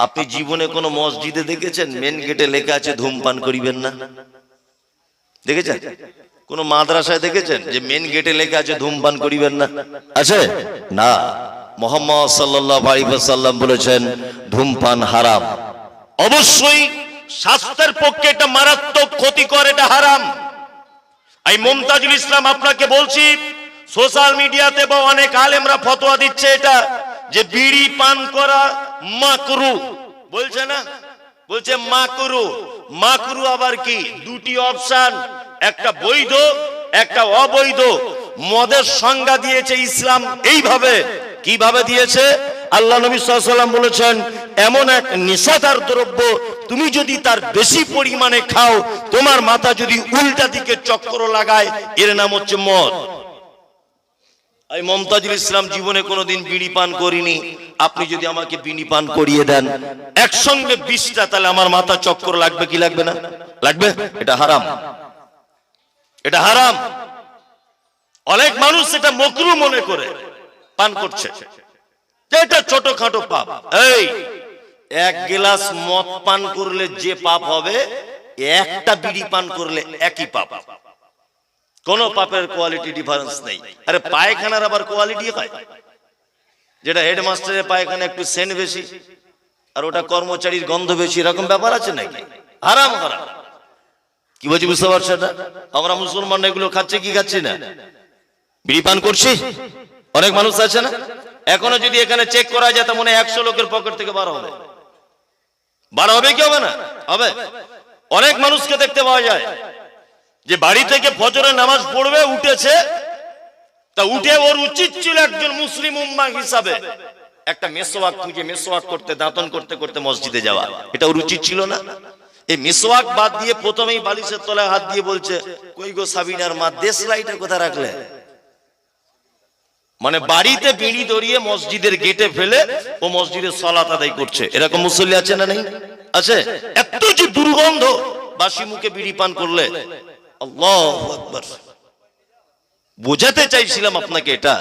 আপনি জীবনে কোনো মসজিদে দেখেছেন? মেন গেটে লেখা আছে ধূমপান করিবেন না। দেখেছেন? কোন মাদ্রাসায় দেখেছেন যে মেন গেটে লেখা আছে ধূমপান করিবেন না। আছে? না। মোহাম্মদ সাল্লাল্লাহু আলাইহি বলেছেন ধূমপান হারাম। অবশ্যই স্বাস্থ্যের পক্ষে এটা মারাত্মক ক্ষতিকর এটা হারাম। এই মমতাজুল ইসলাম আপনাকে বলছি সোশ্যাল মিডিয়াতে বা অনেক আলেমরা ফতোয়া দিচ্ছে এটা। যে বিড়ি পান করা মাকরু। বলছে না? বলছে মাকরু। মাকরু আবার কি? দুটি অপশন। একটা বৈধ, একটা অবৈধ। মদের সংজ্ঞা দিয়েছে ইসলাম এইভাবে। কীভাবে দিয়েছে? আল্লাহ নবী সাল্লাম বলেছেন, এমন এক নিষাদার দ্রব্য তুমি যদি তার বেশি পরিমাণে খাও, তোমার মাথা যদি উল্টা দিকে চক্র লাগায়, এর নাম হচ্ছে মদ। আমি মমতাজুল ইসলাম জীবনে কোনোদিন বিড়ি পান করিনি। আপনি যদি আমাকে বিড়ি পান করিয়ে দেন, একসঙ্গে বিষটা তাহলে আমার মাথা চক্র লাগবে কি লাগবে না? লাগবে? এটা হারাম। এটা হারাম। অনেক মানুষ এটা মকরু মনে করে, পান করছে। এটা ছোটখাটো পাপ। এই, এক গ্লাস মদ পান করলে যে পাপ হবে, একটা বিড়ি পান করলে একই পাপ। কোন পাপের কোয়ালিটি ডিফারেন্স নেই। আরে পায়খানার আবার কোয়ালিটি হয়? যেটা হেডমাস্টারের পায়খানা একটু সেন বেশি, আর ওটা কর্মচারীর গন্ধ বেশি, এরকম ব্যাপার আছে নাকি? হারাম হারাম। কি বলছি, বুঝতে পারছ না আমরা মুসলমান এগুলো খাচ্ছে, কি খাচ্ছি না? বিড়ি পান করছি? অনেক মানুষ আছে না? এখনও যদি এখানে চেক করা যায় তার মনে একশো লোকের পকেট থেকে বার হবে। বার হবে কি হবে না? হবে। অনেক মানুষকে দেখতে পাওয়া যায়। যে বাড়ি থেকে ফজরের নামাজ পড়বে, উঠেছে। তা উঠে ওর উচিত ছিল একজন মুসলিম উম্মা হিসাবে। একটা মেসোয়াক খুঁজে মেসোয়াক করতে, দাঁতন করতে করতে মসজিদে যাওয়া। এটা ওর উচিত ছিল না। এই মেসোয়াক বাদ দিয়ে প্রথমেই বালিশের তলায় হাত দিয়ে বলছে, কই গো সাবিনার মা, দেশ লাইটা কোথা রাখলে? মানে বাড়িতে বিড়ি দড়িয়ে মসজিদের গেটে ফেলে ও মসজিদের সলাত আদায় করছে। এরকম মুসল্লি আছে না নেই? আছে? এত যে দুর্গন্ধ। বাসি মুখে বিড়ি পান করলে বোঝাতে চাইছিলাম আপনাকে এটা,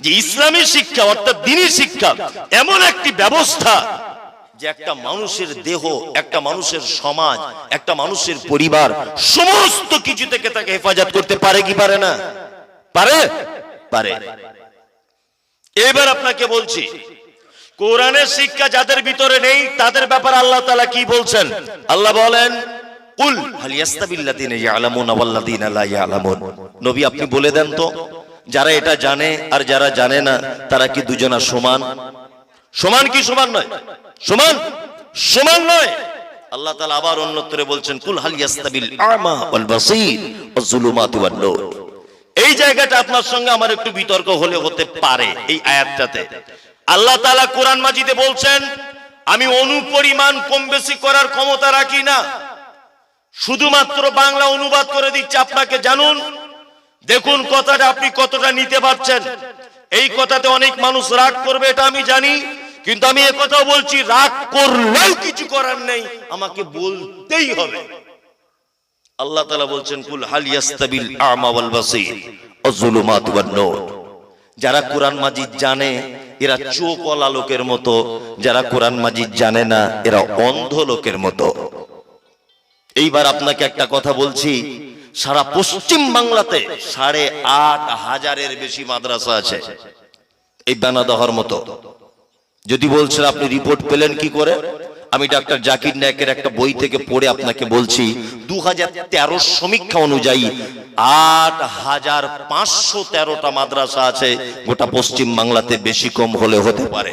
যে ইসলামী শিক্ষা অর্থাৎ দিনী শিক্ষা এমন একটি ব্যবস্থা যে একটা মানুষের দেহ, একটা মানুষের সমাজ, একটা মানুষের পরিবার সমস্ত কিছু থেকে তাকে হেফাজত করতে পারে কি পারে না? পারে? পারে। এবার আপনাকে বলছি, কোরআনের শিক্ষা যাদের ভিতরে নেই, তাদের ব্যাপারে আল্লাহ তালা কি বলছেন? আল্লাহ বলেন কুল। হাল ইয়াস্তাবিল্লাযিনা ইয়ালামুনা ওয়াল্লাযিনা লা ইয়ালামুন। নবী, আপনি বলে দেন তো, যারা এটা জানে আর যারা জানে না, তারা কি দুজনা সমান? সমান কি সমান নয়? সমান? সমান নয়। আল্লাহ তাআলা আবার অন্যত্রে বলছেন, কুল হাল ইয়াস্তাবিল আমা ওয়াল বাসীর ওয়াজ জুলুমাতু ওয়ান নূর। এই জায়গাটা আপনার সঙ্গে আমার একটু বিতর্ক হলে হতে পারে এই আয়াতটাতে। আল্লাহ তাআলা কোরআন মাজিদে বলছেন, আমি অনুপরিমাণ কম বেশি করার ক্ষমতা রাখি না। শুধুমাত্র বাংলা অনুবাদ করে দিচ্ছে আপনাকে জানুন। দেখুন কথাটা আপনি কতটা নিতে পারছেন। এই কথাতে অনেক মানুষ রাগ করবে, এটা আমি জানি। কিন্তু আমি কথাও বলছি, রাগ করলেও কিছু করার নেই, আমাকে বলতেই হবে। আল্লাহ তাআলা বলছেন, কুল হাল ইয়াস্তাবিল আমা ওয়াল বাসীর ওয়াজ-জুলুমাত ওয়ান-নূর যারা কোরআন মাজিদ জানে, এরা চোখওয়ালা লোকের মতো। যারা কোরআন মাজিদ জানে না, এরা অন্ধ লোকের মতো। এইবার আপনাকে একটা কথা বলছি, সারা পশ্চিম বাংলাতে সাড়ে আট হাজারের বেশি মাদ্রাসা আছে। এই বেনাদহর মতো। যদি বলছেন, আপনি রিপোর্ট পেলেন কি করে? আমি ডাক্তার জাকির নায়কের একটা বই থেকে পড়ে আপনাকে বলছি দু হাজার তেরো সমীক্ষা অনুযায়ী আট হাজার পাঁচশো তেরোটা মাদ্রাসা আছে, গোটা পশ্চিম বাংলাতে বেশি কম হলে হতে পারে।